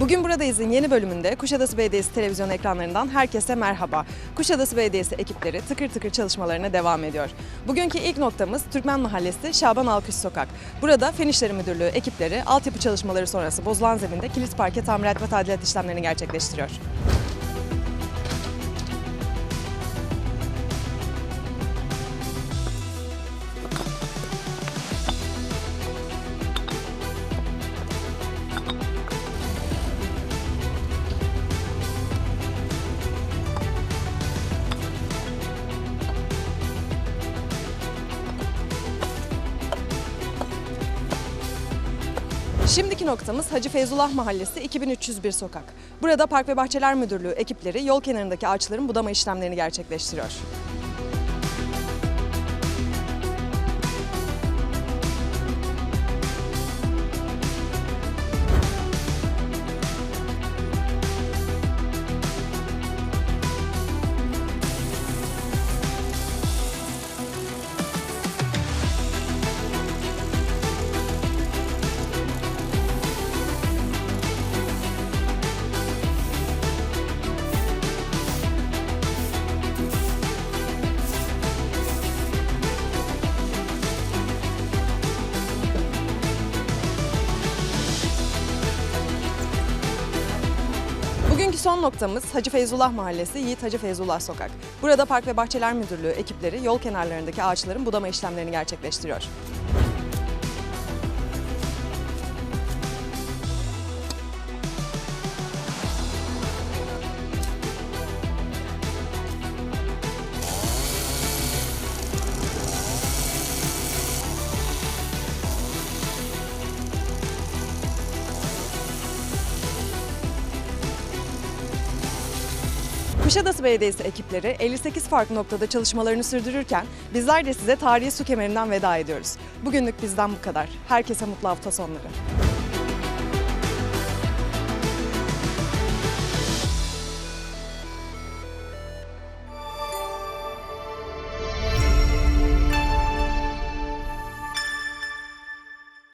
Bugün buradayızın yeni bölümünde Kuşadası Belediyesi televizyon ekranlarından herkese merhaba. Kuşadası Belediyesi ekipleri tıkır tıkır çalışmalarına devam ediyor. Bugünkü ilk noktamız Türkmen Mahallesi Şaban Alkış Sokak. Burada Fen İşleri Müdürlüğü ekipleri altyapı çalışmaları sonrası bozulan zeminde kilit parke tamirat ve tadilat işlemlerini gerçekleştiriyor. Şimdiki noktamız Hacı Feyzullah Mahallesi 2301 sokak. Burada Park ve Bahçeler Müdürlüğü ekipleri yol kenarındaki ağaçların budama işlemlerini gerçekleştiriyor. Bugünkü son noktamız Hacı Feyzullah Mahallesi Yiğit Hacı Feyzullah Sokak. Burada Park ve Bahçeler Müdürlüğü ekipleri yol kenarlarındaki ağaçların budama işlemlerini gerçekleştiriyor. Kuşadası Belediyesi ekipleri 58 farklı noktada çalışmalarını sürdürürken bizler de size tarihi su kemerinden veda ediyoruz. Bugünlük bizden bu kadar. Herkese mutlu hafta sonları.